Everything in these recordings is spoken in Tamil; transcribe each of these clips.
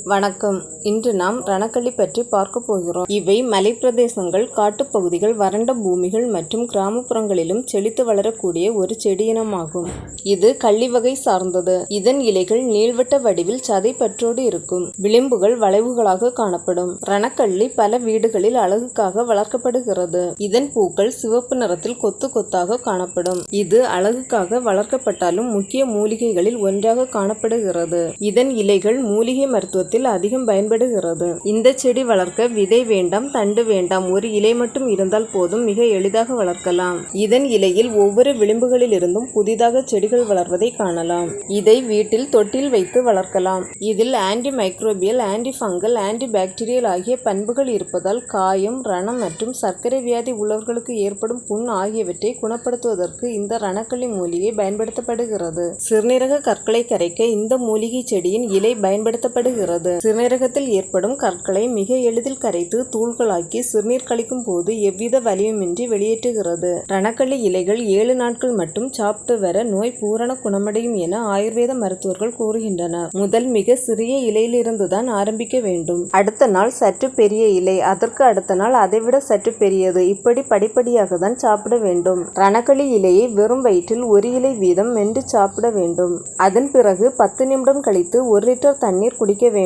வணக்கம். இன்று நாம் ரணக்கள்ளி பற்றி பார்க்க போகிறோம். இவை மலைப்பிரதேசங்கள் காட்டுப்பகுதிகள் வறண்ட பூமிகள் மற்றும் கிராமப்புறங்களிலும் செழித்து வளரக்கூடிய ஒரு செடியினமாகும். இது கள்ளி வகை சார்ந்தது. இதன் இலைகள் நீள்வட்ட வடிவில் சதை பற்றோடு இருக்கும். விளிம்புகள் வளைவுகளாக காணப்படும். ரணக்கள்ளி பல வீடுகளில் அழகுக்காக வளர்க்கப்படுகிறது. இதன் பூக்கள் சிவப்பு நிறத்தில் கொத்து கொத்தாக காணப்படும். இது அழகுக்காக வளர்க்கப்பட்டாலும் முக்கிய மூலிகைகளில் ஒன்றாக காணப்படுகிறது. இதன் இலைகள் மூலிகை மருத்துவத்தில் அதிகம் பயன்படுகிறது. இந்த செடி வளர்க்க விதை வேண்டாம் தண்டு வேண்டாம் ஒரு இலை மட்டும் இருந்தால் போதும் மிக எளிதாக வளர்க்கலாம். இதன் இலையில் ஒவ்வொரு விளிம்புகளிலிருந்தும் புதிதாக செடிகள் வளர்வதை காணலாம். இதை வீட்டில் தொட்டில் வைத்து வளர்க்கலாம். இதில் anti microbial anti fungal anti bacterial ஆகிய பண்புகள் இருப்பதால் காயம் ரணம் மற்றும் சர்க்கரை வியாதி உள்ளவர்களுக்கு ஏற்படும் புண் ஆகியவற்றை குணப்படுத்துவதற்கு இந்த ரணக்கள்ளி மூலிகை பயன்படுத்தப்படுகிறது. சிறுநீரக கற்களை கரைக்க இந்த மூலிகை செடியின் இலை பயன்படுத்தப்படுகிறது. சிறுநீரகத்தில் ஏற்படும் கற்களை மிக எளிதில் கரைத்து தூள்களாக்கி சிறுநீர் கழிக்கும் போது எவ்வித வலியுமின்றி வெளியேற்றுகிறது. ரணக்கள்ளி இலைகள் ஏழு நாட்கள் மட்டும் சாப்பிட்டு வர நோய் பூரண குணமடையும் என ஆயுர்வேத மருத்துவர்கள் கூறுகின்றனர். முதல் மிக சிறிய இலையிலிருந்துதான் ஆரம்பிக்க வேண்டும். அடுத்த நாள் சற்று பெரிய இலை அதற்கு அடுத்த நாள் அதைவிட சற்று பெரியது. இப்படி படிப்படியாக தான் சாப்பிட வேண்டும். ரணக்களி இலையை வெறும் வயிற்றில் ஒரு இலை வீதம் மென்று சாப்பிட வேண்டும். அதன் பிறகு பத்து நிமிடம் கழித்து ஒரு லிட்டர் தண்ணீர் குடிக்க வேண்டும்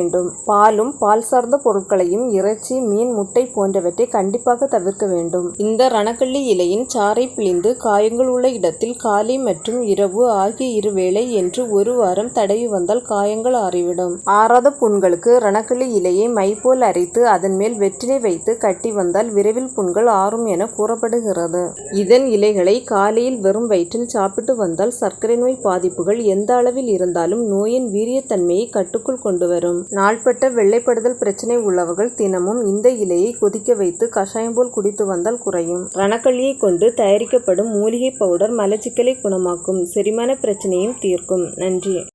பாலும் பால் சார்ந்த பொருட்களையும் இறைச்சி மீன் முட்டை போன்றவற்றை கண்டிப்பாக தவிர்க்க வேண்டும். இந்த ரணக்கள்ளி இலையின் சாறை பிழிந்து காயங்கள் உள்ள இடத்தில் காலை மற்றும் இரவு ஆகிய இருவேளை என்று ஒரு வாரம் தடவி வந்தால் காயங்கள் ஆறிவிடும். ஆறாத புண்களுக்கு ரணக்கள்ளி இலையை மை போல் அரைத்து அதன் மேல் வெற்றிலை வைத்து கட்டி வந்தால் விரைவில் புண்கள் ஆறும் என கூறப்படுகிறது. இதன் இலைகளை காலையில் வெறும் வயிற்றில் சாப்பிட்டு வந்தால் சர்க்கரை நோய் பாதிப்புகள் எந்த அளவில் இருந்தாலும் நோயின் வீரியத்தன்மையை கட்டுக்குள் கொண்டு வரும். நாள்பட்ட வெள்ளைப்படுதல் பிரச்சனை உள்ளவர்கள் தினமும் இந்த இலையை கொதிக்க வைத்து கஷாயம் போல் குடித்து வந்தால் குறையும். ரணக்கள்ளியை கொண்டு தயாரிக்கப்படும் மூலிகை பவுடர் மலச்சிக்கலை குணமாக்கும். செரிமான பிரச்சனையும் தீர்க்கும். நன்றி.